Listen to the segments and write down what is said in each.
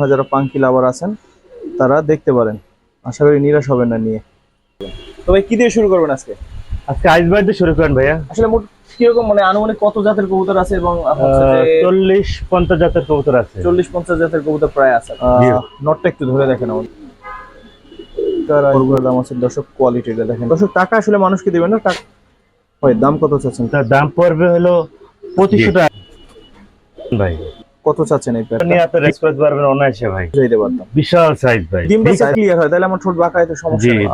হয় যারা পাঙ্কি লাভার আছেন তারা দেখতে পারেন। আশা করি নিরাশ হবেন না নিয়ে। তবে কি দিয়ে শুরু করবেন আজকে? আজকে আইসবার দিয়ে শুরু করেন ভাইয়া। আসলে মোট কীরকম মানে আনুমানিক কত জাতের কবুতর আছে এবং চল্লিশ পঞ্চাশ জাতের কবুতর আছে। চল্লিশ পঞ্চাশ জাতের কবুতর প্রায় আছে। নটটা একটু ধরে দেখেন আমাদের গরুগুলোর দাম আছে দর্শক কোয়ালিটিটা দেখেন। দর্শক টাকা আসলে মানুষকে দিবেন না টাকা হয় দাম কত চাচ্ছেন? তার দাম পড়বে হলো পঁচিশশো টাকা। ভাই। কত চাচ্ছেন এই প্যাডটা নিয়ে আপনার এক্সপ্রেস পারবেন অনায়াসে ভাই। বুঝাইতে পারতাম। বিশাল সাইজ ভাই। ডিম বাচ্চা ক্লিয়ার হয় তাহলে আমার ঠোঁট বাঁকা তো সমস্যা নেই।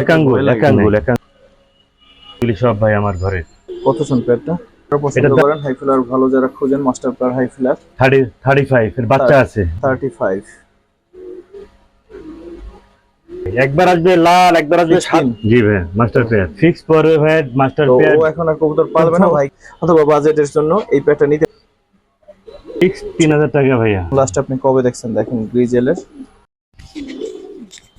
এক আঙ্গুল এক আঙ্গুল এক আঙ্গুল সব ভাই আমার ঘরে। কত চান প্যাডটা পছন্দ করেন হাই ফিলার ভালো যারা খোঁজেন master player high flyer thirty thirty five এর বাচ্চা আছে। থার্টি ফাইভ একবার আসবে লাল একবার আসবে সাত। জি ভাই মাস্টার পেয়ার ফিক্স পড়বে ভাই মাস্টার পেয়ার ও এখন আর কবুতর পালবে না ভাই। অথবা বাজেটের জন্য এই প্যাডটা নিতে ফিক্স তিন হাজার টাকা ভাইয়া। লাস্ট আপনি কবে দেখছেন? দেখেন গ্রিজেলের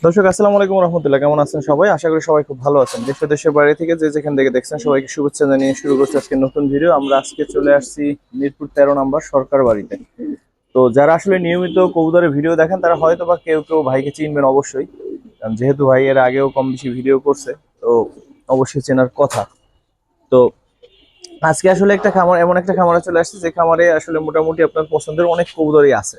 দর্শক, আসসালামু আলাইকুম রহমতুল্লাহ। কেমন আছেন সবাই? আশা করি সবাই খুব ভালো আছেন। দেশ দেশের বাইরে থেকে যে যেখান থেকে দেখছেন, সবাইকে শুভেচ্ছা জানিয়ে শুরু করছি আজকে নতুন ভিডিও আমরা আজকে চলে আসছি মিরপুর তেরো নম্বর সরকার বাড়িতে। তো যারা আসলে নিয়মিত কবুতরের ভিডিও দেখেন, তারা হয়তো বা কেউ কেউ ভাইকে চিনবেন অবশ্যই। যেহেতু ভাই এর আগেও কম বেশি ভিডিও করছে, তো অবশ্যই চেনার কথা। তো আজকে আসলে একটা খামার এমন একটা খামারে চলে আসছে যে খামারে আসলে মোটামুটি আপনার পছন্দের অনেক কবুতরই আছে।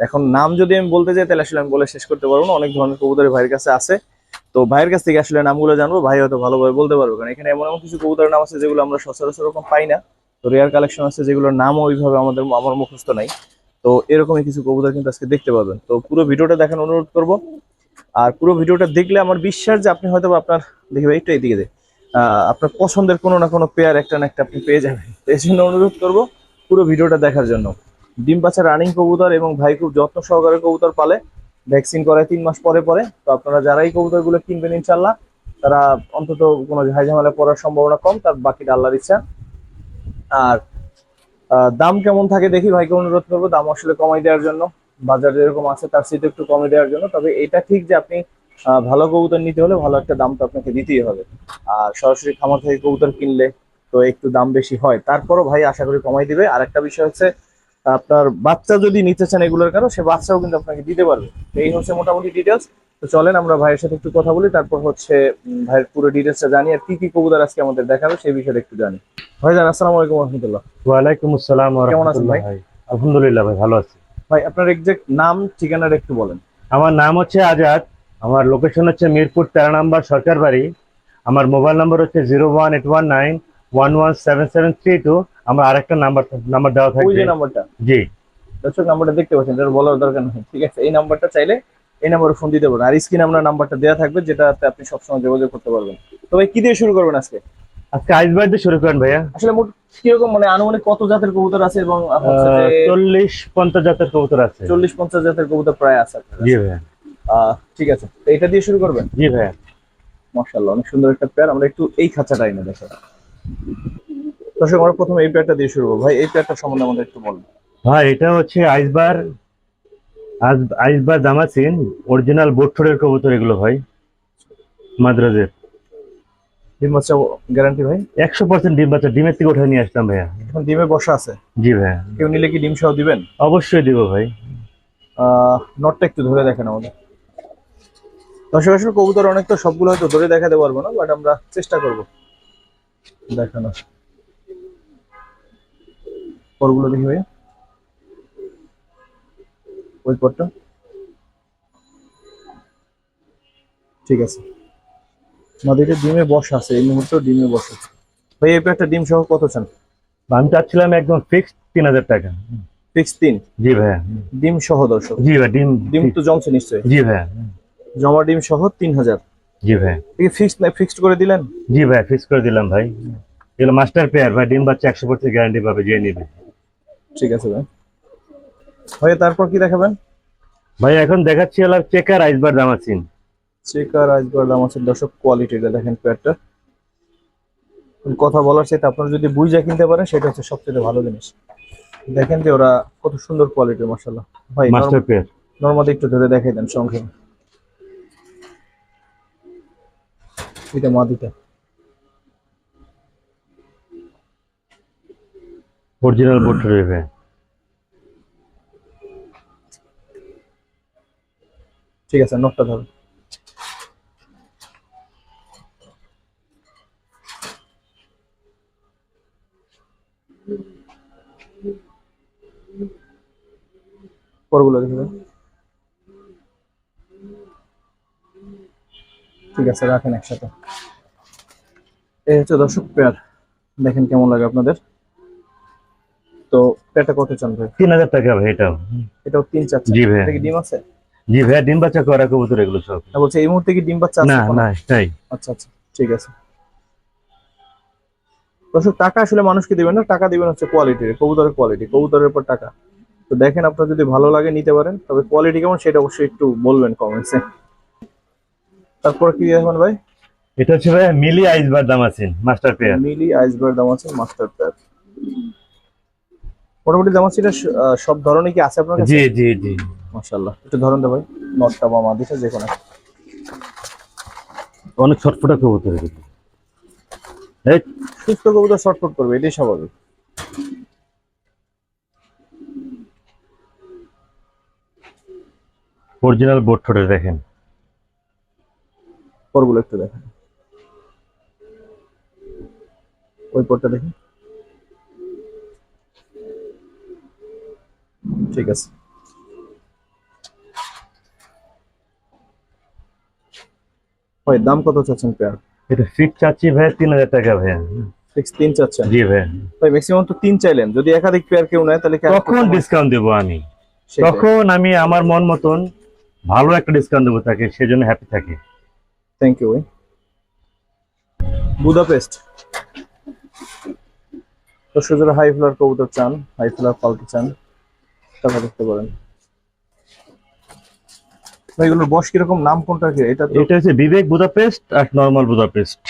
এখন নাম যদি আমি বলতে যাই তাহলে আসলে আমি বলে শেষ করতে পারব না। অনেক ধরনের কবুতরের ভাইয়ের কাছে আছে। তো ভাইয়ের কাছ থেকে আসলে নামগুলো জানব ভাই হয়তো ভালোভাবে বলতে পারব। কারণ এখানে এমন এমন কিছু কবুতরের নাম আছে যেগুলো আমরা সচরাচর পাই না। তো রেয়ার কালেকশন আছে যেগুলোর নামও ওইভাবে আমাদের আমার মুখস্থ নাই। তো এরকমই কিছু কবুতর কিন্তু আজকে দেখতে পাবেন। তো পুরো ভিডিওটা দেখার অনুরোধ করব। আর পুরো ভিডিওটা দেখলে আমার বিশ্বাস যে আপনি হয়তো আপনার দেখবে একটু এইদিকে দে আহ, আপনার পছন্দের কোনো না কোনো পেয়ার একটা না একটা আপনি পেয়ে যাবেন। এই জন্য অনুরোধ করব পুরো ভিডিওটা দেখার জন্য। ডিম পাচা রানিং কবুতর এবং ভাই খুব যত্ন সহকারে কবুতর পালে। ভ্যাকসিন করায় তিন মাস পরে পরে। তো আপনারা যারাই কবুতরগুলো কিনবেন ইনশাল্লাহ তারা অন্তত কোনো ঝামেলা পড়ার সম্ভাবনা কম, তার বাকিটা আল্লাহর ইচ্ছা। আর দাম কেমন থাকে দেখি ভাইকে অনুরোধ করব। দাম আসলে কমাই দেওয়ার জন্য। বাজার যেরকম আছে, তার সাথে একটু কমে দেওয়ার জন্য। তবে এটা ঠিক যে আপনি ভালো কবুতর নিতে হলে ভালো একটা দাম তো আপনাকে দিতেই হবে। আর সরাসরি খামার থেকে কবুতর কিনলে তো একটু দাম বেশি হয়। তারপরও ভাই আশা করি কমাই দিবে। আর একটা বিষয় হচ্ছে আপনার বাচ্চা যদি নিতে চান এগুলোর কারও সে বাচ্চাও কিন্তু আপনাকে দিতে পারবে। তো এই হচ্ছে মোটামুটি ডিটেলস তো চলেন আমরা ভাইয়ের সাথে একটু কথা বলি তারপর হচ্ছে ভাইয়ের পুরো ডিটেলসটা জানি আর কি কি কবুতর আজকে আমাদের দেখাবে সেই বিষয়ে একটু জানি। ভাই জান আসসালামু আলাইকুম রহমতুল্লাহ। ওয়ালাইকুম আসসালাম ওয়া কেমন আছেন রাহমাতুল্লাহ ভাই? আলহামদুলিল্লাহ ভাই ভালো আছি। ভাই আপনার এক্সাক্ট নাম ঠিকানাটা একটু বলেন। আমার নাম হচ্ছে আজাদ। আমার লোকেশন হচ্ছে মিরপুর তেরো নম্বর সরকার বাড়ি। আমার মোবাইল নম্বর হচ্ছে zero one eight one nine one one seven seven three two আমার আরেকটা নাম্বার নাম্বার দেওয়া ওই থাকবে। যে নাম্বারটা জি। দর্শক নাম্বারটা দেখতে পাচ্ছেন এটা বলার দরকার নেই। ঠিক আছে এই নাম্বারটা চাইলে এই নাম্বারে ফোন দিতে পারেন আর স্ক্রিনে আপনার নাম্বারটা দেওয়া থাকবে যেটাতে আপনি সবসময় যোগাযোগ করতে পারবেন। তো ভাই কি দিয়ে শুরু করবেন আজকে? আজকে আইসবার দিয়ে শুরু করেন ভাইয়া। আসলে মোট কীরকম মানে আনুমানিক কত জাতের কবুতর আছে এবং চল্লিশ পঞ্চাশ জাতের কবুতর আছে। চল্লিশ পঞ্চাশ জাতের কবুতর প্রায় আছে জি ভাইয়া। ঠিক আছে। তো এটা দিয়ে শুরু করবেন? জি ভাইয়া। মাশাআল্লাহ অনেক সুন্দর একটা পেয়ার আমরা একটু এই খাঁচাটা এনে দেখো দর্শক আমরা প্রথমে এই পেয়ারটা দিয়ে শুরু করব। ভাই এই পেয়ারটা সম্বন্ধে আমাদের একটু বলুন। ভাই এটা হচ্ছে আইসবার আজ- আইসবার দামাসিন অরিজিনাল বোট্টরের কবুতর এগুলো ভাই। মাদ্রাজের। ডিম বাচ্চা গ্যারান্টি ভাই? একশো পার্সেন্ট ডিম বাচ্চা ডিমের থেকে উঠে নিয়ে আসলাম ভাইয়া। এখন ডিমে বসা আছে। জি ভাইয়া। কেউ নিলে কি ডিম সহ দিবেন? অবশ্যই দিব ভাই। আহ, নটটা একটু ধরে দেখেন আমাদের। দর্শক আসলে কবুতর অনেক তো সবগুলো হয়তো ধরে দেখাতে পারব না বাট আমরা চেষ্টা করব দেখানো পরগুলো দেখি ভাই ওই পরটা। ঠিক আছে। আমাদের এটা ডিমে বসা আছে এই মুহূর্তে ডিমে বসা আছে। ভাই এই একটা ডিম সহ কত চান? আমি চাচ্ছিলাম একদম ফিক্সড তিন হাজার টাকা। ফিক্স তিন? জি ভাইয়া। ডিম সহ দর্শক। জি ভাই ডিম ডিম তো জমছে নিশ্চয়ই। জি ভাইয়া। জমা ডিম সহ তিন হাজার। জি ভাই। ফিক্সড না ফিক্সড করে দিলেন? জি ভাই ফিক্স করে দিলাম ভাই। এগুলো মাস্টার পেয়ার ভাই ডিম বাচ্চা একশো পার্সেন্ট গ্যারান্টি পাবে যে নিবে। ঠিক আছে ভাই। ভাই তারপর কি দেখাবেন? ভাই এখন দেখাচ্ছি হলো চেকার আইসবার দামাসিন চেকার আজবার দাম আছে দর্শক কোয়ালিটিটা দেখেন প্যাডটা কথা বলার চাইতে আপনারা যদি বুঝা কিনতে পারেন সেটা হচ্ছে সবচেয়ে ভালো জিনিস। দেখেন যে ওরা কত সুন্দর কোয়ালিটির মাসাল্লাহ ভাই মাস্টার পেয়ার নর্মালি একটু ধরে দেখাই দেন সংক্ষেপে। এটা মাদিটা অরিজিনাল বোট্টরের ভাই ঠিক আছে নোটটা ধরুন পরগুলো দেখে ঠিক আছে রাখেন একসাথে। এই হচ্ছে দর্শক পেয়ার দেখেন কেমন লাগে আপনাদের। তো পেয়ারটা কত চান ভাই? তিন হাজার টাকা ভাই এটাও। এটাও তিন চার জি ভাই। এটা কি ডিম আছে? জি ভাই ডিম বাচ্চা করা কবুতর এগুলো সব। না বলছে এই মুহূর্তে কি ডিম বাচ্চা আছে না না তাই আচ্ছা আচ্ছা ঠিক আছে। দর্শক টাকা আসলে মানুষকে দিবেন না টাকা দিবেন হচ্ছে কোয়ালিটির কবুতরের কোয়ালিটি কবুতরের উপর টাকা। তো দেখেন আপনার যদি ভালো লাগে নিতে পারেন তবে কোয়ালিটি কেমন সেটা অবশ্যই একটু বলবেন কমেন্টসে তারপর কি দেখবেন ভাই? এটা হচ্ছে ভাই মিলি আইসবার দাম আছেন মাস্টার পেয়ার। মিলি আইসবার দাম আছে মাস্টার প্যার। মোটামুটি দাম আছে এটা সব ধরনের কি আছে আপনার কাছে? জি জি জি। মাশাআল্লাহ। একটু ধরুন তো ভাই নটটা বা মাদিটা যে কোনো। অনেক ছটফটা কবুতর এগুলো। এই সুস্থ কবুতর শর্টফট করবে এটাই স্বাভাবিক। অরিজিনাল বোট ঠোঁটে দেখেন। পরগুলো একটু দেখেন। ওই পরটা দেখি ঠিক আছে। ভাই দাম কত চাচ্ছেন পেয়ার এটা ফিক্স চাচ্ছি ভাই তিন হাজার টাকা ভাই। ফিক্স তিন চাচ্ছেন? জি ভাই। ভাই ম্যাক্সিমাম তো তিন চাইলেন। যদি একাধিক পেয়ার কেউ নেয় তাহলে তখন ডিসকাউন্ট দেবো আমি। তখন আমি আমার মন মতন ভালো একটা ডিসকাউন্ট দেবো তাকে সেজন্য হ্যাপি থাকে। থ্যাংক ইউ বুদাপেস্ট দর্শক যারা হাই ফ্লার কবুতর চান হাই ফ্লার পালতে চান তারা দেখতে পারেন। এগুলোর বয়স কীরকম নাম কোনটা কি? এটা এটা হচ্ছে বিবেক বুদাপেস্ট আর নর্মাল বুদাপেস্ট।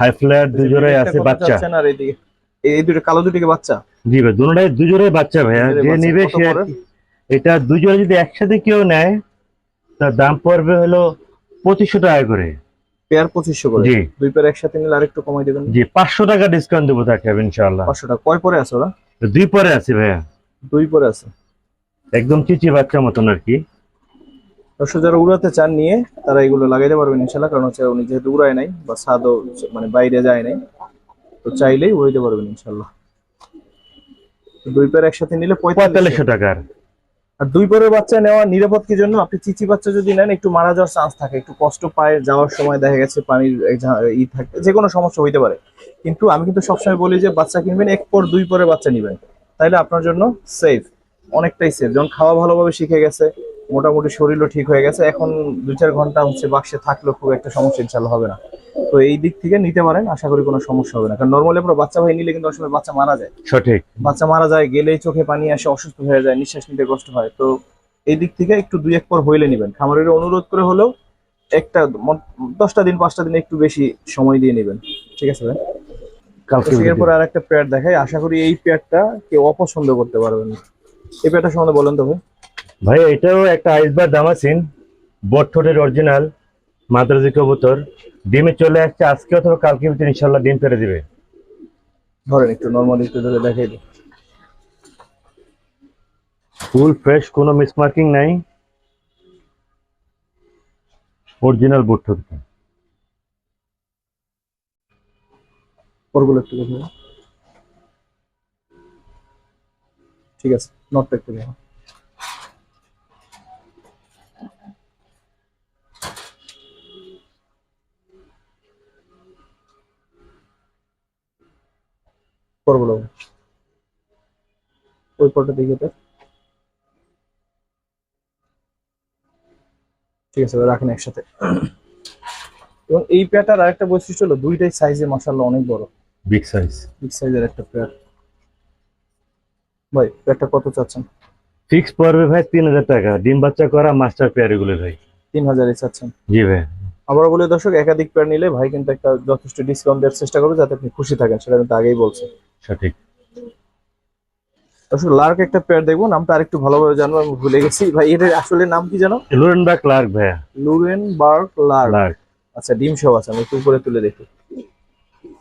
হাই ফ্লায়ার দুজোড়াই এটা আছে বাচ্চা। আর এইদিকে এই দুটো কালো দুটিকে বাচ্চা? জি ভাই দুজোড়াই দুজোড়াই বাচ্চা ভাইয়া। যে। নিবে সে এটা দুজোড়া যদি একসাথে কেউ নেয় তার দাম পড়বে হলো পঁচিশশো টাকা করে। পেয়ার পঁচিশশো করে। জি। দুই পেয়ার একসাথে নিলে আরেকটু কমাই দেবেন? জি পাঁচশো টাকা ডিসকাউন্ট দেবো তাকে আমি ইনশাআল্লাহ। পাঁচশো টাকা। কয় পরে আছে ওরা? দুই পরে আছে ভাইয়া। দুই পরে আছে। একদম চিচি বাচ্চা মতন আর কি। দর্শক যারা উড়াতে চান নিয়ে তারা এগুলো লাগাইতে পারবেন ইনশাল্লাহ কারণ হচ্ছে উনি যেহেতু উড়ায় নাই বা ছাদও মানে বাইরে যায় নাই তো চাইলেই উড়াইতে পারবেন ইনশাল্লাহ দুই পেয়ার একসাথে নিলে পঁয়তাল্লিশশো টাকার। আর দুই পেয়ারের বাচ্চা নেওয়া নিরাপদ কি জন্য? আপনি চিচি বাচ্চা যদি নেন, একটু মারা যাওয়ার চান্স থাকে, একটু কষ্ট পায়, যাওয়ার সময় দেখা গেছে পানির ই থাকে, যে কোনো সমস্যা হইতে পারে। কিন্তু আমি কিন্তু সবসময় বলি যে বাচ্চা কিনবেন, এক পর দুই পরে বাচ্চা নিবেন। তাইলে আপনার জন্য সেফ অনেকটাই সেফ যখন খাওয়া ভালোভাবে শিখে গেছে, মোটামুটি শরীরও ঠিক হয়ে গেছে, এখন দুই চার ঘণ্টা হচ্ছে বাক্সে থাকলেও খুব একটা সমস্যা ইনশাল্লাহ হবে না। তো এই দিক থেকে নিতে পারেন আশা করি কোনো সমস্যা হবে না। কারণ নর্মালি আপনার বাচ্চা ভাই নিলে কিন্তু সময় বাচ্চা মারা যায়। সঠিক। বাচ্চা মারা যায় গেলেই চোখে পানি আসে অসুস্থ হয়ে যায় নিঃশ্বাস নিতে কষ্ট হয়। তো এই দিক থেকে একটু দুই এক পর হইলে নেবেন। খামারের অনুরোধ করে হলেও একটা দশটা দিন পাঁচটা দিন একটু বেশি সময় দিয়ে নেবেন। ঠিক আছে ভাই? কালকে এরপর আর একটা পেয়ার দেখাই। আশা করি এই পেয়ারটা কেউ অপছন্দ করতে পারবেন না। এই পেয়ারটা সম্বন্ধে বলেন তো ভাই। ভাই এটাও একটা আইসবার দামাসিন। বোট ঠোঁটের অরিজিনাল মাদ্রাজি কবুতর। ডিমে চলে আসছে আজকে অথবা কালকে ভিতরে ইনশাল্লাহ ডিম পেরে দিবে। ধরেন একটু নর্মালি একটু ধরে দেখাই দিই। ফুল ফ্রেশ কোনো মিসমার্কিং নাই। অরিজিনাল বোট ঠোঁট পরগুলো একটু দেখে দিই। ঠিক আছে নটটা একটু দেখো পরগুলো ওই পরটা দেখে তো ঠিক আছে রাখেন একসাথে। এবং এই পেয়ারটার আরেকটা বৈশিষ্ট্য হলো দুইটাই সাইজে মাসাল্লাহ অনেক বড়। বিগ সাইজ বিগ সাইজের একটা পেয়ার। ভাই পেয়ারটা কত চাচ্ছেন? ফিক্স পড়বে ভাই তিন হাজার টাকা। ডিম বাচ্চা করা মাস্টার পেয়ার এগুলো ভাই। তিন হাজারই চাচ্ছেন। জি ভাই। আবারও বলে দর্শক একাধিক পেয়ার নিলে ভাই কিন্তু একটা যথেষ্ট ডিসকাউন্ট দেওয়ার চেষ্টা করবে যাতে আপনি খুশি থাকেন সেটা কিন্তু আগেই বলছে। সঠিক। আসলে লার্ক একটা পেয়ার দেখব নামটা আরেকটু ভালোভাবে জানব আমি ভুলে গেছি। ভাই এর আসলে নাম কি জানো? লোরেন বা ক্লার্ক ভাইয়া। লুরেন বার্ক লার্ক আচ্ছা ডিম সব আছে আমি একটু উপরে তুলে দেখি।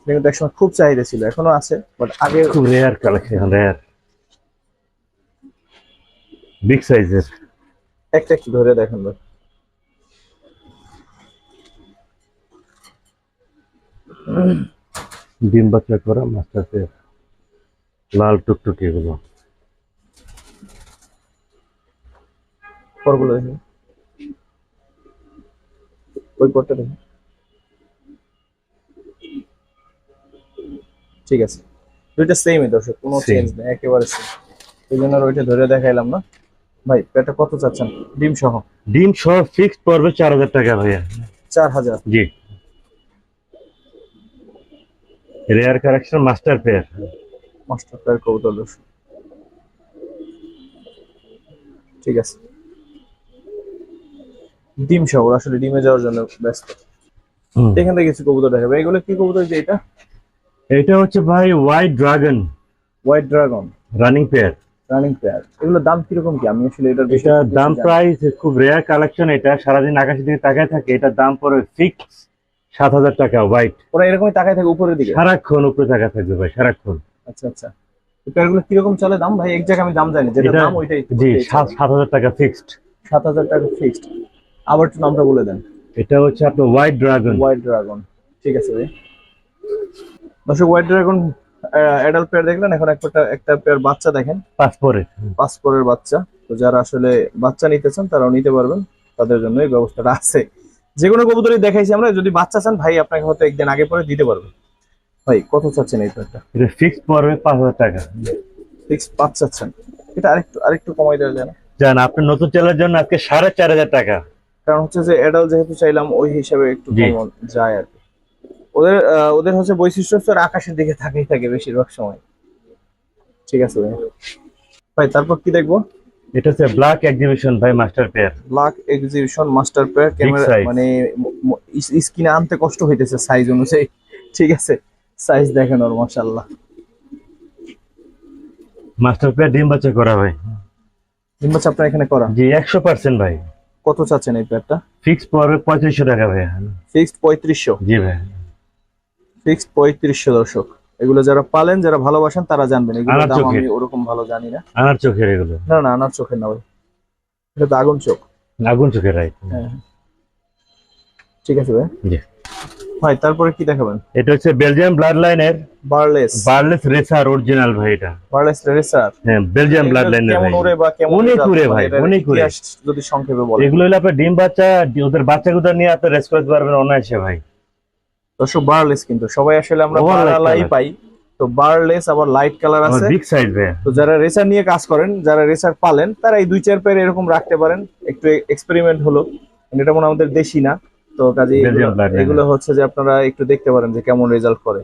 কিন্তু একসময় খুব চাহিদা ছিল এখনও আছে বাট আগে খুব রেয়ার কালেকশন রেয়ার বিগ সাইজের একটা একটু ধরে দেখেন ভাই। ডিম বাচ্চা করা মাস্টার পেয়ার লাল টুকটুকি এগুলো। পরগুলো ওই পরটা দেখেন ঠিক আছে। দুইটা সেমই দর্শক কোনো চেঞ্জ নেই একেবারে সেম এই জন্য আর ওইটা ধরে দেখাইলাম না। ভাই এটা কত চাচ্ছেন? ডিম সহ? ডিম সহ ফিক্সড পড়বে চার হাজার টাকা ভাইয়া। চার হাজার? জি। Rare correction master pair master কবুতর দর্শক ঠিক আছে। ডিম শহর আসলে ডিমে যাওয়ার জন্য ব্যস্ত। এখান থেকে কিছু কবুতর দেখাবে। এগুলো কি কবুতর যে এটা? এটা হচ্ছে ভাই white dragon white dragon running pair running pair এগুলোর দাম কীরকম কি? আমি আসলে এটার এটা দাম প্রাইস খুব রেয়ার কালেকশন এটা। সারাদিন আকাশের দিকে তাকায় থাকে। এটার দাম পড়বে ফিক্স সাত হাজার টাকা হোয়াইট ওরা এরকমই তাকায় থাকে উপরের দিকে? সারাক্ষণ উপরে টাকা থাকবে ভাই সারাক্ষণ। আচ্ছা আচ্ছা। পেয়ারগুলো কীরকম চলে? দাম ভাই এক জায়গায় আমি দাম জানি যেটা দাম ওইটাই জি সাত হাজার টাকা ফিক্সড সাত হাজার টাকা ফিক্সড আবার একটু নামটা বলে দেন। এটা হচ্ছে আপনার হোয়াইট ড্রাগন হোয়াইট ড্রাগন ঠিক আছে ভাই। দর্শক হোয়াইট ড্রাগন অ্যাডাল্ট পেয়ার দেখলেন এখন একটা একটা পেয়ার বাচ্চা দেখেন। পাঁচ পরে পাসপোর্টের বাচ্চা। তো যারা আসলে বাচ্চা নিতে চান তারাও নিতে পারবেন। তাদের জন্য এই ব্যবস্থাটা আছে। যে কোনো কবুতরই দেখাইছি আমরা যদি বাচ্চা চান ভাই আপনাকে হয়তো একদিন আগে পরে দিতে পারবে ভাই কত চাচ্ছেন এই পেয়ারটা এটা ফিক্সড পড়বে পাঁচ হাজার টাকা। ফিক্স পাঁচ চাচ্ছেন। এটা আরেকটু আরেকটু কমাই দেওয়া যায় না জান আপনার নতুন চ্যানেলের জন্য আজকে সাড়ে চার হাজার টাকা। কারণ হচ্ছে যে অ্যাডাল্ট যেহেতু চাইলাম ওই হিসাবে একটু কম যায় আর কি। ওদের ওদের হচ্ছে বৈশিষ্ট্য হচ্ছে আকাশের দিকে থাকেই থাকে বেশিরভাগ সময়। ঠিক আছে ভাই। ভাই তারপর কি দেখব? এটা হচ্ছে ব্ল্যাক এক্সিবিশন ভাই master pair black exhibition master pair camera মানে স্ক্রিনে আনতে কষ্ট হইতেছে সাইজ অনুযায়ী। ঠিক আছে। সাইজ দেখেন ওর মাশাআল্লাহ। মাস্টার পেয়ার ডিম বাচ্চা করা ভাই। ডিম বাচ্চা আপনার এখানে করা জি একশো পার্সেন্ট ভাই। কত চাচ্ছেন এই পেয়ারটা ফিক্স পড়বে পঁয়ত্রিশশো টাকা ভাই। ফিক্সড পঁয়ত্রিশশো। জি ভাই। ফিক্সড পঁয়ত্রিশশো দর্শক। এগুলো যারা পালেন যারা ভালোবাসেন তারা জানবেন এগুলো দাম আমি ওরকম ভালো জানি না। আনার চোখের এগুলো। না না আনার চোখের না ভাই। এটা তো আগুন চোখ। আগুন চোখের রাইট হ্যাঁ। ঠিক আছে ভাই। জি। ভাই তারপরে কি দেখাবেন? এটা হচ্ছে বেলজিয়াম ব্লাড লাইনের বারলেস বার্লেস রেসার অরিজিনাল ভাই এটা। বারলেস রেসার হ্যাঁ বেলজিয়াম ব্লাড লাইনের কেমন ভাই উড়ে বা কেমন অনেক? উড়ে মানে ভাই, অনেক উড়ে। যদি সংক্ষেপে বলেন। এগুলো হলো আপনার ডিম বাচ্চা ওদের বাচ্চাগুলো নিয়ে আপনি রেস্ট করতে পারবেন অনায়াসে ভাই। দর্শক বারলেস কিন্তু। সবাই আসলে আমরা বারালাই পাই। তো বারলেস আবার লাইট কালার আছে। বিগ সাইজ তো যারা রেসার নিয়ে কাজ করেন যারা রেসার পালেন তারা এই দুই চার পেয়ার এরকম রাখতে পারেন। একটু এক্সপেরিমেন্ট হলো। এটা মনে হয় আমাদের দেশি না। তো কাজে। এগুলো হচ্ছে যে আপনারা একটু দেখতে পারেন যে কেমন রেজাল্ট করে।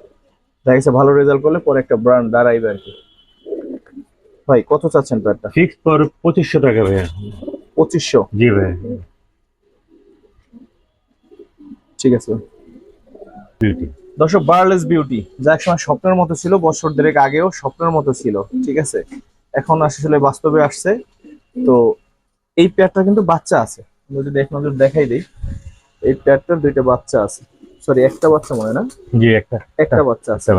দেখা গেছে ভালো রেজাল্ট করলে পরে একটা ব্র্যান্ড দাঁড়াইবে আর কি। ভাই কত চাচ্ছেন পেয়ারটা ফিক্স পড়বে পঁচিশশো টাকা ভাই পঁচিশশো? জি ভাই ঠিক আছে। বিউটি দর্শক বার্লেস বিউটি যা একসময় স্বপ্নের মতো ছিল বছর দেড়েক আগেও স্বপ্নের মতো ছিল ঠিক আছে? এখন আসলে বাস্তবে আসছে। তো এই পেয়ারটা কিন্তু বাচ্চা আছে। যদি এক নজর দেখাই দিই এই পেয়ারটার দুইটা বাচ্চা আছে। সরি একটা বাচ্চা মনে না? জি একটা। একটা বাচ্চা আছে।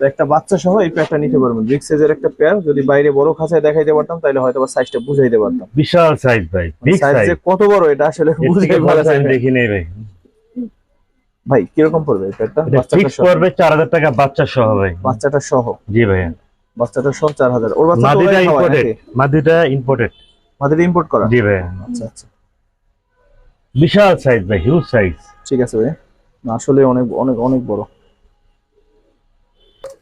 তো একটা বাচ্চা সহ এই পেয়ারটা নিতে পারবেন। বিগ সাইজের একটা পেয়ার যদি বাইরে বড় খাঁচায় দেখাইতে পারতাম তাহলে হয়তো বা সাইজটা বুঝাইতে পারতাম। বিশাল সাইজ ভাই বিগ সাইজ সাইজ কত বড় এটা আসলে থেকে ভালো না। দেখি নেই ভাই। ভাই কীরকম পড়বে এই পেয়ারটা বাচ্চাটা সহ। পড়বে চার হাজার টাকা বাচ্চা সহ ভাই। বাচ্চাটা সহ। জি ভাই বাচ্চাটা সহ চার হাজার। ওর বাচ্চা মাদিটা ইম্পোর্টেড মাদিটা ইম্পোর্টেড মাদিটা ইম্পোর্ট করা? জি ভাই আচ্ছা আচ্ছা। বিশাল সাইজ ভাই হিউজ সাইজ ঠিক আছে ভাই। আসলে অনেক অনেক অনেক বড়।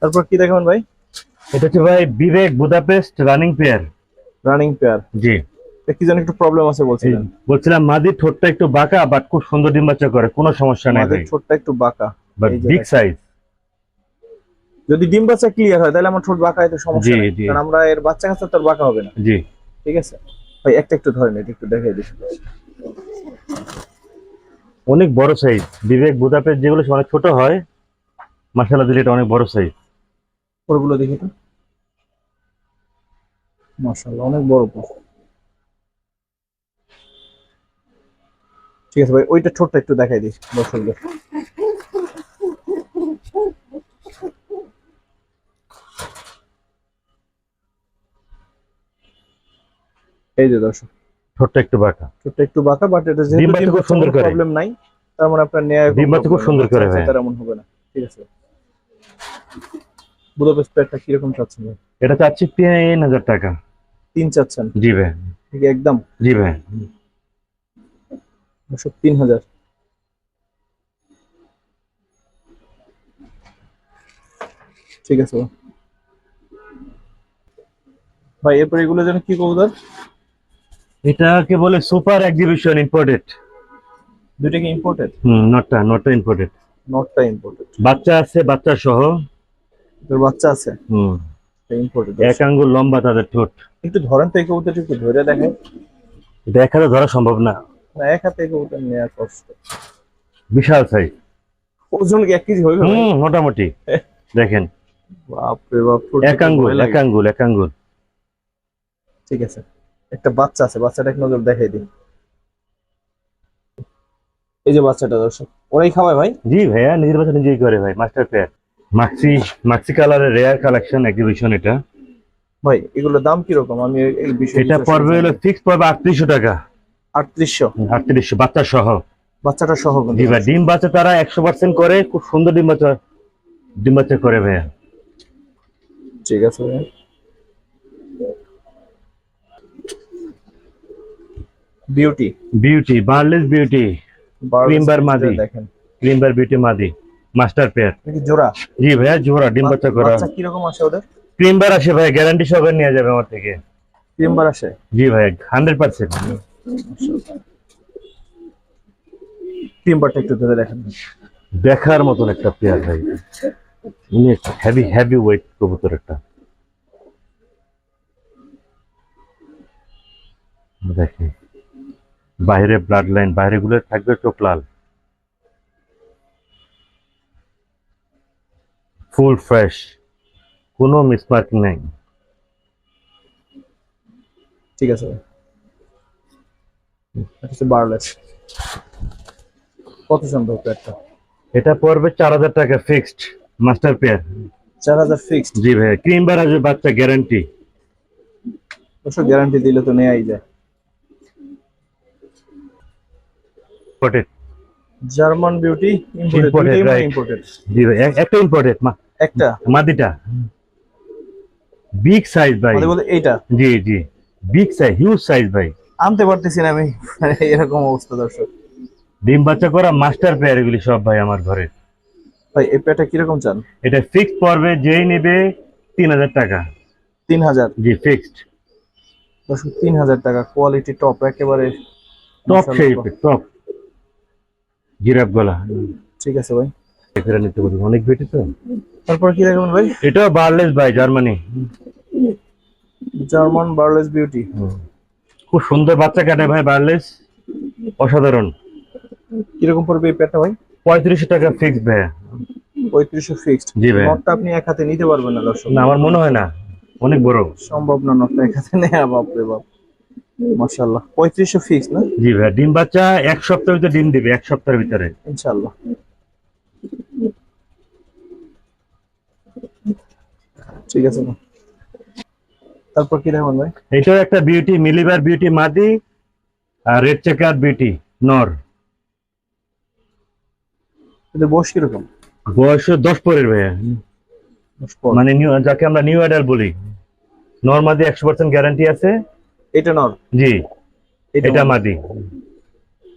তারপর কি দেখাবেন ভাই? এটা হচ্ছে ভাই Bibek Budapest running pair. Running pair. জি। কি যেন একটু প্রবলেম আছে বলছিলেন। বলছিলাম মাদির ঠোঁটটা একটু বাঁকা বাট খুব সুন্দর ডিম বাচ্চা করে কোনো সমস্যা নাই আমাদের ঠোঁটটা একটু বাঁকা। বাট বিগ সাইজ যদি ডিম বাচ্চা ক্লিয়ার হয় তাহলে আমার ঠোঁট বাঁকা হয়তো সমস্যা নেই। কারণ আমরা এর বাচ্চা কাচ্চা তো আর বাঁকা হবে না। জি। ঠিক আছে? ভাই একটা একটু ধরেন এটা একটু দেখাই দিই। অনেক বড় সাইজ বিবেক বুদাপেস্ট যেগুলো অনেক ছোট হয় মাসালা দিলে এটা অনেক বড় সাইজ ওগুলো দেখি তো। মাশাআল্লাহ, অনেক বড় পর ঠিক আছে ভাই, ওইটা ঠোঁটটা একটু দেখাই দিই দর্শকদের। এই যে দর্শক। ঠোঁটটা একটু বাঁকা। ছোট্ট একটু বাঁকা বাট এটা যেহেতু খুব সুন্দর করে। প্রবলেম নাই তার মানে আপনার নেয় ডিম খুব সুন্দর করে, হ্যাঁ। তার এমন হবে না ঠিক আছে। বুদাপেস্ট প্যাডটা কীরকম চাচ্ছেন এটা চাচ্ছি তিন হাজার টাকা। তিন চাচ্ছেন? জি ভাই। ঠিক একদম? জি ভাই। দর্শক তিন হাজার। ঠিক আছে ভাই। ভাই এরপর এগুলো যেন কি কবুতর? এটাকে বলে সুপার এক্সিবিশন ইম্পোর্টেড। দুইটা কি ইম্পোর্টেড হুম নটটা নটটা ইম্পোর্টেড নটটা ইম্পোর্টেড বাচ্চা আছে বাচ্চা সহ। তোর বাচ্চা আছে? হুম। ইম্পোর্টেড এক আঙ্গুল লম্বা তাদের ঠোঁট। একটু ধরেন তো এই কবুতরটা একটু ধরে দেখেন এটা এক হাতে ধরা সম্ভব না। না এক হাতে কবুতর নেওয়া কষ্ট। বিশাল সাইজ ওজন কি এক কেজি? হুম মোটামুটি। দেখেন। বাপরে বাপ এক আঙ্গুল এক আঙ্গুল এক আঙ্গুল। ঠিক আছে। একটা বাচ্চা আছে বাচ্চাটা এক নজর দেখাই দিই। এই যে বাচ্চাটা দর্শক ওরাই খাওয়ায় ভাই? জি ভাইয়া নিজের বাচ্চা নিজেই করে ভাই মাস্টার পেয়ার মাক্সি মাক্সি কালারের রেয়ার কালেকশন এক্সিবিশন এটা। ভাই এগুলোর দাম কীরকম? আমি এই- বিষয়ে এটা পড়বে হলো ফিক্স পড়বে আটত্রিশশো টাকা। আটত্রিশশো? আটত্রিশশো বাচ্চা সহ। বাচ্চাটা সহ। জি ভাই ডিম বাচ্চা তারা একশো পার্সেন্ট করে খুব সুন্দর ডিম বাচ্চা ডিম বাচ্চা করে ভাইয়া। ঠিক আছে ভাই। Beauty beauty barless beauty Creambar মাদি। দেখেন। ক্রিমবার বিউটি মাদি। মাস্টার পেয়ার জোড়া? জি ভাইয়া জোড়া ডিম বাচ্চা করা। বাচ্চা কীরকম আসে ওদের? ক্রিমবার আসে ভাই গ্যারান্টি সহকারে নিয়ে যাবে আমার থেকে। ক্রিমবার আসে? জি ভাই হান্ড্রেড পার্সেন্ট ক্রিমবারটা একটু ধরে দেখেন। দেখার মতন একটা পেয়ার ভাই। হেভি হেভি ওয়েট কবুতর একটা। দেখি বাইরে ব্লাড লাইন বাইরে গুলো থাকবে চোখ লাল ফুল ফ্রেশ কোনো মিসমার্কিং নেই। ঠিক আছে ভাই। এটা কত সম্ভব একটা? এটা পড়বে চার হাজার টাকা ফিক্সড মাস্টার পেয়ার চার হাজার ফিক্সড জি ভাই ক্রিম বার আসবে বাচ্চা গ্যারান্টি অবশ্য গ্যারান্টি দিলে তো নেওয়াই যায়। পটেট জার্মান বিউটি ইম্পোর্টেড ইম্পোর্টেড জি ভাই এক- একটা ইম্পর্টেন্ট একটা? মাদিটা বিগ সাইজ ভাই। আমাদের বলতে এইটা? জি জি। বিগ সাইজ হিউজ সাইজ ভাই। আনতে পারতেছি না আমি। এরকম অবস্থা দর্শক। ডিম বাচ্চা করা মাস্টার পেয়ার এগুলি সব ভাই আমার ঘরে। ভাই এই প্যাটা কীরকম চান? এটা ফিক্সড পড়বে যেই নেবে তিন হাজার টাকা। তিন হাজার? জি ফিক্সড দর্শক তিন হাজার টাকা কোয়ালিটি টপ একেবারে টপ। সেই টপ জিরাফ গলা। ঠিক আছে ভাই। ফেরা নিতে পারি অনেক বেটি তো। তারপর কি রাখবেন ভাই? এটাও বার্লেস ভাই জার্মানি। German বার্লেস beauty. খুব সুন্দর বাচ্চা কাটে ভাই বার্লেস। অসাধারণ। কীরকম পড়বে এই প্যাটটা ভাই? পঁয়ত্রিশশো টাকা ফিক্সড ভাই পঁয়ত্রিশশো ফিক্সড জি ভাই। নটটা আপনি এক হাতে নিতে পারবেন না দর্শক। না আমার মনে হয় না। অনেক বড়। সম্ভব না নটটা এক হাতে নেওয়া বাপরে বাপ। মাশাল্লাহ পঁয়ত্রিশশো ফিক্স না? জি ভাই ডিম বাচ্চা এক সপ্তাহের ভিতরে ডিম দিবে এক সপ্তাহের ভিতরে। ইনশাল্লাহ ঠিক আছে না তারপর কি ভাই? এটাও একটা বিউটি মিলিবার বিউটি মাদি আর রেড চেকার বিউটি নর এদের বয়স কীরকম? বয়স দশ পরের ভাইয়া। মানে নিউ যাকে আমরা নিউ অ্যাডাল বলি। নর মাদি একশো পার্সেন্ট গ্যারান্টি আছে। এটা নর জি এটা মাদি।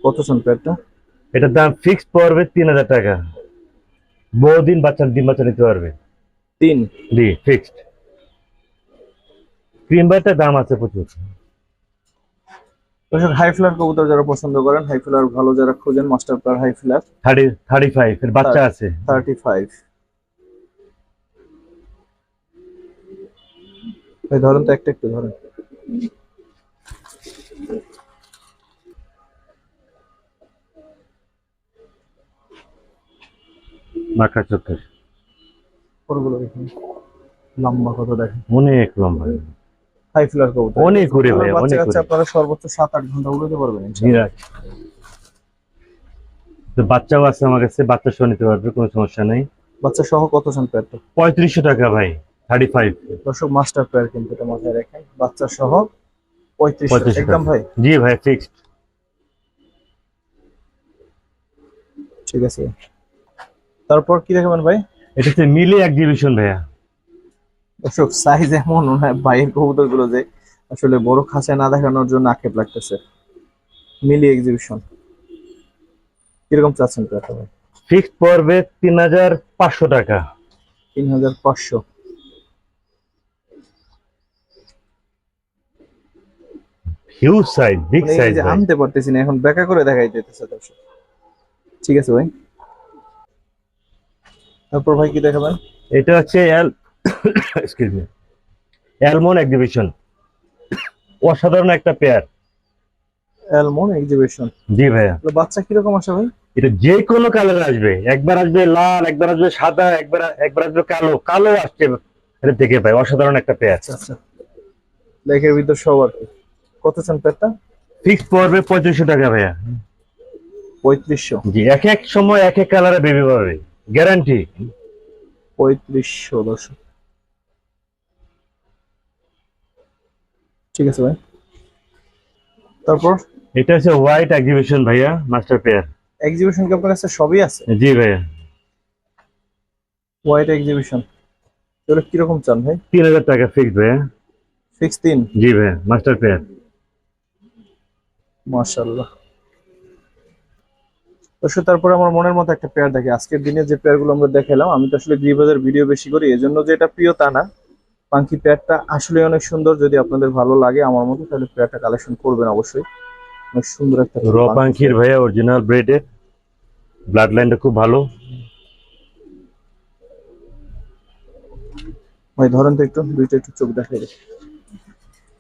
কত চান প্যাটটা এটার দাম ফিক্সড পড়বে তিন হাজার টাকা। বহুদিন বাচ্চার ডিম বাচ্চা নিতে পারবে। তিন? জি ফিক্সড ক্রিম দাম আছে প্রচুর। দর্শক হাই ফ্লার কবুতর যারা পছন্দ করেন হাই ফ্লার ভালো যারা খোঁজেন master player high flyer thirty thirty five এর বাচ্চা আছে। থার্টি ফাইভ ধরেন তো একটা একটু ধরেন। মাখা চোখের পরগুলো দেখুন। লম্বা কত দেখেন? অনেক লম্বা। হাই ফ্লার কবুতর। অনেক ঘুরে ভাই বাচ্চা অনেক ঘুরে। আপনারা সর্বোচ্চ সাত আট ঘণ্টা উড়াতে পারবেন ইনশাআল্লাহ। তো বাচ্চাও আছে আমার কাছে বাচ্চা সহ নিতে পারবে কোনো সমস্যা নেই। বাচ্চা সহ কত চান প্যাটটা পঁয়ত্রিশশো টাকা ভাই থার্টি ফাইভ দর্শক মাস্টার প্লেয়ার কিন্তু এটা মাথায় রাখেন বাচ্চা সহ পঁয়ত্রিশ পঁয়ত্রিশশো একদম ভাই। জি ভাই ফিক্সড ঠিক আছে। তারপর কি দেখাবেন ভাই? এটা হচ্ছে মিলি এক্সিবিশন ভাইয়া। দর্শক সাইজ এমন মনে হয় বাইরের কবুতরগুলো যে আসলে বড় খাঁচায় না দেখানোর জন্য আক্ষেপ লাগতেছে। মিলি এক্সিবিশন কীরকম চাচ্ছেন ভাই ফিক্সড পড়বে তিন হাজার পাঁচশো টাকা। তিন হাজার পাঁচশো। হিউজ সাইজ বিগ সাইজ আনতে পারতেছি না এখন ব্যাকা করে দেখাই দিতেছে দর্শক। ঠিক আছে ভাই? তারপর ভাই কি দেখাবেন? এটা হচ্ছে এল এক্সকিউজ মি অ্যালমন এক্সিবিশন অসাধারণ একটা পেয়ার অ্যালমন এক্সিবিশন জি ভাইয়া। বাচ্চা কীরকম আসে ভাই? এটা যে কোনো কালার আসবে। একবার আসবে লাল একবার আসবে সাদা একবার একবার আসবে কালো। কালো আসছে এটা দেখে ভাই অসাধারণ একটা পেয়ার আচ্ছা আচ্ছা। লেখের ভিতর সব আর কত চান পেটটা ফিক্স পড়বে পঁয়ত্রিশশো টাকা ভাইয়া। পঁয়ত্রিশশো। জি এক এক সময় এক এক কালারে বেবি পাবে। গ্যারান্টি। পঁয়ত্রিশশো দর্শক ঠিক আছে ভাই। তারপর? এটা হচ্ছে হোয়াইট এক্সিবিশন ভাইয়া মাস্টার পেয়ার এক্সিবিশন কি আপনার কাছে সবই আছে? জি ভাইয়া। হোয়াইট এক্সিবিশন এগুলো কীরকম চান ভাই? তিন হাজার টাকা ফিক্স ভাইয়া। ফিক্স তিন? জি ভাইয়া মাস্টার পেয়ার মাশাল্লাহ দর্শক তারপরে আমার মনের মতো একটা পেয়ার দেখে। আজকের দিনে যে পেয়ারগুলো আমরা দেখালাম আমি তো আসলে গ্রিবাজার ভিডিও বেশি করি এজন্য যে এটা প্রিয় তা না। পাঙ্কি পেয়ারটা আসলে অনেক সুন্দর যদি আপনাদের ভালো লাগে আমার মতো তাহলে পেয়ারটা কালেকশন করবেন অবশ্যই। অনেক সুন্দর একটা র পাঙ্খির ভাইয়া অরিজিনাল ব্রেডের ব্লাড লাইনটা খুব ভালো। ভাই ধরেন তো একটু দুইটা একটু চোখ দেখাই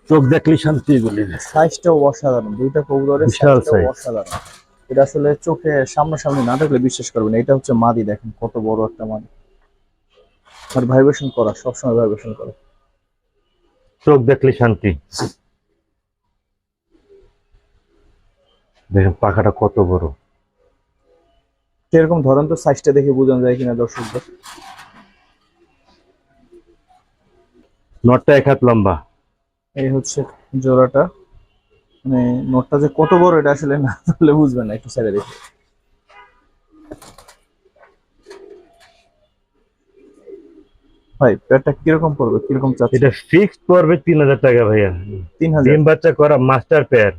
চোখ দেখলে শান্তি বলি। সাইজটাও অসাধারণ দুইটা কবুতরের সাইজটাও অসাধারণ। এটা আসলে চোখে সামনাসামনি না দেখলে বিশ্বাস করবেন না। এটা হচ্ছে মাদি দেখেন কত বড় একটা মাদি। আর ভাইব্রেশন করা সবসময় ভাইব্রেশন করে। চোখ দেখলে শান্তি। দেখেন পাখাটা কত বড়। এরকম ধরেন তো সাইজটা দেখে বোঝানো যায় কিনা দর্শকদের। নটটা এক হাত লম্বা। এই হচ্ছে জোড়াটা। মানে নোটটা যে কত বড় এটা আসলে না তাহলে বুঝবেন না একটু সাইডে দেখে ভাই পেটটা কীরকম পড়বে? কীরকম চাচ্ছে? এটা ফিক্সড পড়বে তিন হাজার টাকা ভাইয়া। তিন হাজার। ডিম বাচ্চা করা মাস্টার পেয়ার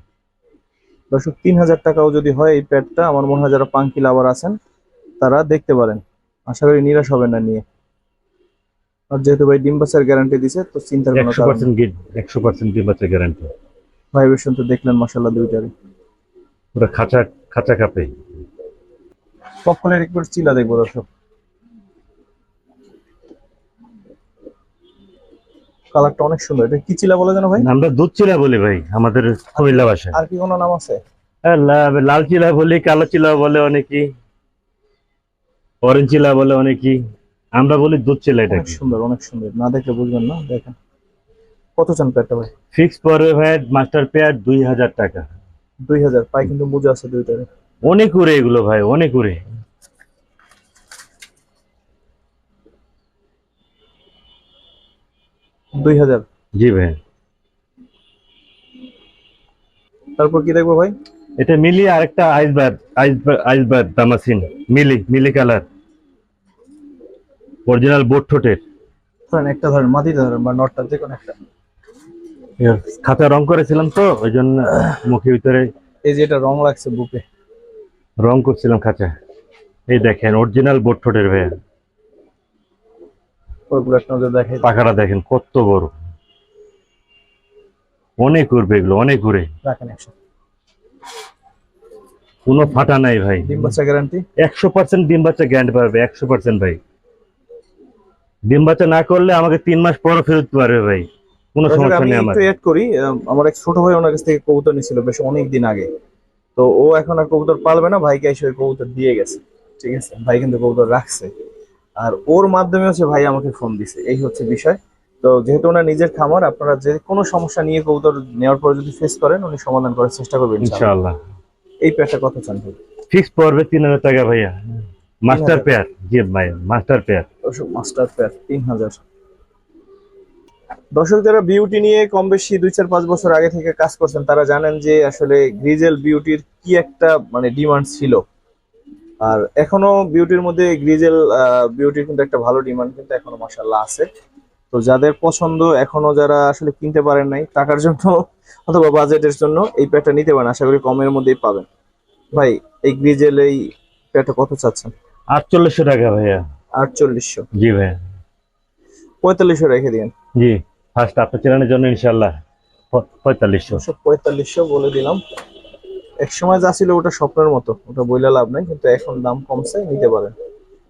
দর্শক তিন হাজার টাকাও যদি হয় এই প্যাডটা আমার মনে হয় যারা পাঙ্কি লাভার আছেন তারা দেখতে পারেন। আশা করি নিরাশ হবেন না নিয়ে। আর যেহেতু ভাই ডিম বাচ্চার গ্যারান্টি দিছে তো চিন্তার কোনো কারণ পার্সেন্ট গিট একশো পার্সেন্ট ডিম বাচ্চা গ্যারান্টি ভাইব্রেশন তো দেখলেন মাসাল্লাহ দুইটারই। পুরো খাঁচা খাঁচা কাপে পপকর্নের একবার চিলা দেখব দর্শক। কালারটা অনেক সুন্দর। এটা কি চিলা বলে জানো ভাই? আমরা দুধ চিলা বলি ভাই আমাদের কুমিল্লা ভাষায়। আর কি কোনো নাম আছে? লাল চিলা বলি কালো চিলা বলে অনেকেই। অরেঞ্জ চিলা বলে অনেকেই। আমরা বলি দুধ চিলা এটা সুন্দর অনেক সুন্দর। না দেখলে বুঝবেন না দেখেন। কত চান প্যাডটা ভাই? ফিক্স পড়বে ভাই মাস্টার পেয়ার দুই হাজার টাকা। দুই হাজার পাই কিন্তু বুঝে আছে দুইটারে অনেক উড়ে এগুলো ভাই অনেক উড়ে। দুই হাজার? জি ভাই। তারপর কি দেখব ভাই? এটা মিলি আরেকটা ice bar ice bar ice bar Damascene mealy mealy colour original boat ঠোঁটের। একটা ধরেন মাটি ধরেন বা নটটা যে কোনো একটা। খাতা রং করেছিলাম তো ওই জন্য মুখের ভিতরে এই যে এটা রং লাগছে বুকে। রং করছিলাম খাঁচা। এই দেখেন অরিজিনাল বোট ঠোঁটের ভাইয়া। একটা পাখাটা দেখেন কত বড়। অনেক উড়বে এগুলো অনেক উড়ে। রাখেন কোনো ফাটা নাই ভাই। ডিম বাচ্চা গ্যারান্টি একশো পার্সেন্ট ডিম বাচ্চা গ্যারান্টি পাবে একশো পার্সেন্ট ভাই। ডিম বাচ্চা না করলে আমাকে তিন মাস পর ফেরত পারবে ভাই। কোনো সমস্যা নেই আমার। একটু করি আমার এক ছোট ভাই ওনার কাছ থেকে কবুতর নিছিল বেশ অনেক দিন আগে। তো ও এখন আর কবুতর পালবে না ভাইকে এসে কবুতর দিয়ে গেছে। ঠিক আছে? ভাই কিন্তু কবুতর রাখছে। আর ওর মাধ্যমে হচ্ছে ভাই আমাকে ফোন দিছে। এই হচ্ছে বিষয়। তো যেহেতু ওনার নিজের খামার আপনারা যে কোনো সমস্যা নিয়ে কবুতর নেওয়ার পরে যদি ফেস করেন উনি সমাধান করার চেষ্টা করবেন ইনশাআল্লাহ। এই পেয়ারটা কত চান ফিক্স পড়বে তিন হাজার টাকা ভাইয়া। মাস্টার পেয়ার জি ভাই মাস্টার পেয়ার। মাস্টার পেয়ার তিন হাজার। দর্শক যারা বিউটি নিয়ে কম বেশি দুই চার পাঁচ বছর আগে থেকে কাজ করছেন তারা জানেন যে আসলে গ্রিজেল বিউটির কি একটা মানে ডিমান্ড ছিল। আর এখনও বিউটির মধ্যে গ্রিজেল বিউটির কিন্তু একটা ভালো ডিমান্ড কিন্তু এখনও মাসাল্লাহ আছে। তো যাদের পছন্দ এখনও যারা আসলে কিনতে পারেন নাই টাকার জন্য অথবা বাজেটের জন্য এই প্যাডটা নিতে পারেন। আশা করি কমের মধ্যেই পাবেন। ভাই এই গ্রিজেল এই প্যাডটা কত চাচ্ছেন? আটচল্লিশশো টাকা ভাইয়া। আটচল্লিশশো। জি ভাইয়া। পঁয়তাল্লিশশো রেখে দিন জি। ফার্স্ট আপনার চ্যানেলের জন্য ইনশাল্লাহ পঁয়তাল্লিশশো। পঁয়তাল্লিশশো বলে দিলাম। এক সময় যা ছিল ওটা স্বপ্নের মতো ওটা বইলে লাভ নাই কিন্তু এখন দাম কমছে নিতে পারেন।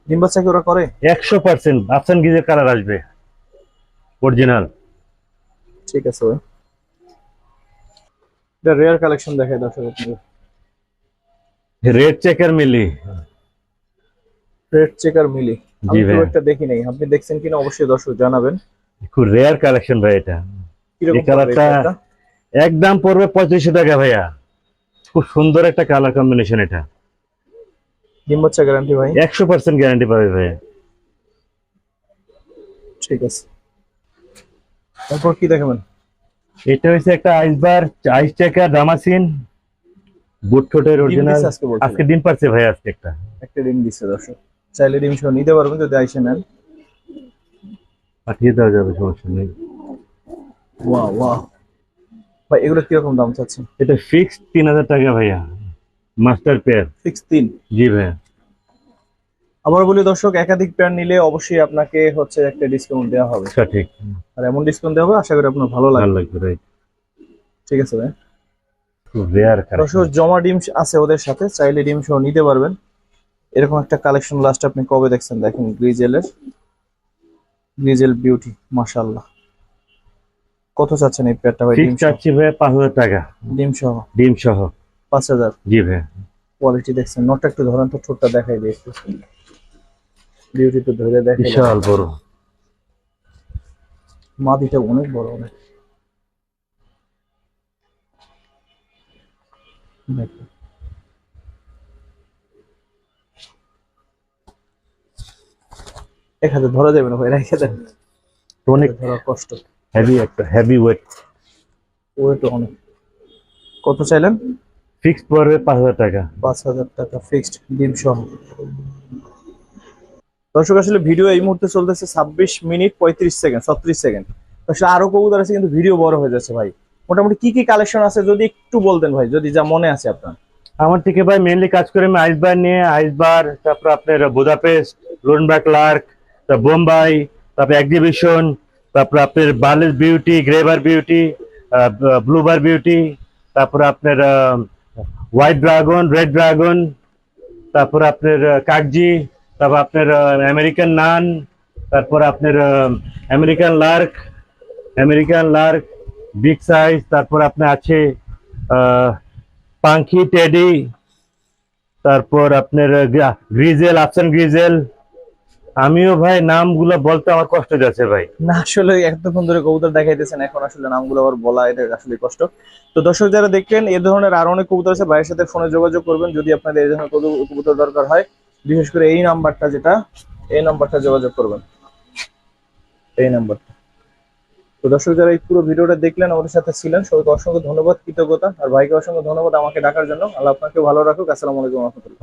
ডিম বাচ্চা কি ওরা করে? একশো পার্সেন্ট আফসান গিজের কালার আসবে। অরিজিনাল ঠিক আছে ভাই। এটা রেয়ার কালেকশন দেখায় দর্শক আপনাদের। Red checker mealy. Red checker mealy. আমি একটা দেখি নাই। আপনি দেখছেন কিনা অবশ্যই দর্শক জানাবেন। খুব রেয়ার কালেকশন ভাই এটা। এই কালারটা একদম পড়বে পঁয়ত্রিশশো টাকা ভাইয়া। খুব সুন্দর একটা কালার কম্বিনেশন এটা। ডিম গ্যারান্টি ভাই? একশো পার্সেন্ট গ্যারান্টি পাবে ভাইয়া। ঠিক আছে। তারপর কি দেখাবেন? এটা হচ্ছে একটা আইসবার আইস চেকার দামাসিন বুট অরিজিনাল আজকে আজকে ডিম পারছে ভাই আজকে একটা। একটা ডিম দিচ্ছে দর্শক। চাইলে ডিম সহ নিতে পারবেন যদি আইসে নেন। পাঠিয়ে দেওয়া যাবে সমস্যা নেই। ওয়াও ওয়াও ভাই এগুলো কীরকম দাম চাচ্ছেন? এটা ফিক্সড তিন হাজার টাকা ভাইয়া মাস্টার পেয়ার ফিক্স তিন? জি ভাইয়া। আবার বলি দর্শক একাধিক প্যান্ট নিলে অবশ্যই আপনাকে হচ্ছে একটা ডিসকাউন্ট দেওয়া হবে। সঠিক। আর এমন ডিসকাউন্ট দেওয়া হবে আশা করি আপনার ভালো লাগবে। রাইট ঠিক আছে ভাই। দর্শক জমা ডিম আছে ওদের সাথে চাইলে ডিম সহ নিতে পারবেন। এরকম একটা কালেকশন লাস্ট আপনি কবে দেখছেন? দেখেন গ্রিজেলের গ্রিজেল বিউটি মাশাআল্লাহ। কত চাচ্ছেন এই প্যাডটা ভাই? সহ? চাচ্ছি পাঁচ হাজার টাকা। ডিম সহ? ডিম সহ। পাঁচ হাজার? জি ভাইয়া কোয়ালিটি দেখছেন। নটটা একটু ধরেন তো ঠোঁটটা দেখাই দিয়ে একটু। বিউটি তো ধরে দেখে বিশাল বড়। মাদিটা অনেক বড় অনেক। দেখো। এক হাতে ধরা যাবে না ভাই রেখে দেন। অনেক ধরা কষ্ট। হেভি একটা হেভি ওয়েট ওয়েট অনেক। কত চাইলেন? ফিক্সড পড়বে পাঁচ হাজার টাকা। পাঁচ হাজার টাকা ফিক্সড ডিম সহ। দর্শক আসলে ভিডিও এই মুহূর্তে চলতেছে ছাব্বিশ মিনিট পঁয়ত্রিশ সেকেন্ড ছত্রিশ সেকেন্ড। আসলে আরও কবুতর আছে কিন্তু ভিডিও বড় হয়ে যাচ্ছে ভাই। মোটামুটি কি কি কালেকশন আছে যদি একটু বলতেন ভাই যদি যা মনে আছে আপনার। আমার থেকে ভাই মেনলি কাজ করে আমি আইসবার নিয়ে আইসবার তারপর আপনার বুদাপেস্ট লোনবার্গ ক্লার্ক বোম্বাই, তারপর এক্সিবিশন তারপর আপনার বার্লেস বিউটি গ্রেভার বিউটি ব্লুবার বিউটি তারপর আপনার হোয়াইট ড্রাগন রেড ড্রাগন তারপর আপনার কাকজি তারপর আপনার আমেরিকান নান তারপর আপনার American lark American lark big size তারপর আপনার আছে পাঙ্কি টেডি তারপর আপনার গ্রিজেল আফসান গ্রিজেল আমিও ভাই নামগুলো বলতে আমার কষ্ট যাচ্ছে ভাই। না আসলে এতক্ষণ ধরে কবুতর দেখাইতেছেন এখন আসলে নামগুলো আবার বলা এটা আসলে কষ্ট। তো দর্শক যারা দেখলেন এ ধরনের আরও অনেক কবুতর আছে ভাইয়ের সাথে ফোনে যোগাযোগ করবেন যদি আপনাদের এই ধরনের কবুতর দরকার হয়। বিশেষ করে এই নাম্বারটা যেটা এই নাম্বারটা যোগাযোগ করবেন। এই নাম্বারটা। তো দর্শক যারা এই পুরো ভিডিওটা দেখলেন আমাদের সাথে ছিলেন সবাইকে অসংখ্য ধন্যবাদ কৃতজ্ঞতা। আর ভাইকে অসংখ্য ধন্যবাদ আমাকে ডাকার জন্য। আল্লাহ আপনাকে ভালো রাখুক। আসসালামু আলাইকুম রহমতুল্লাহ।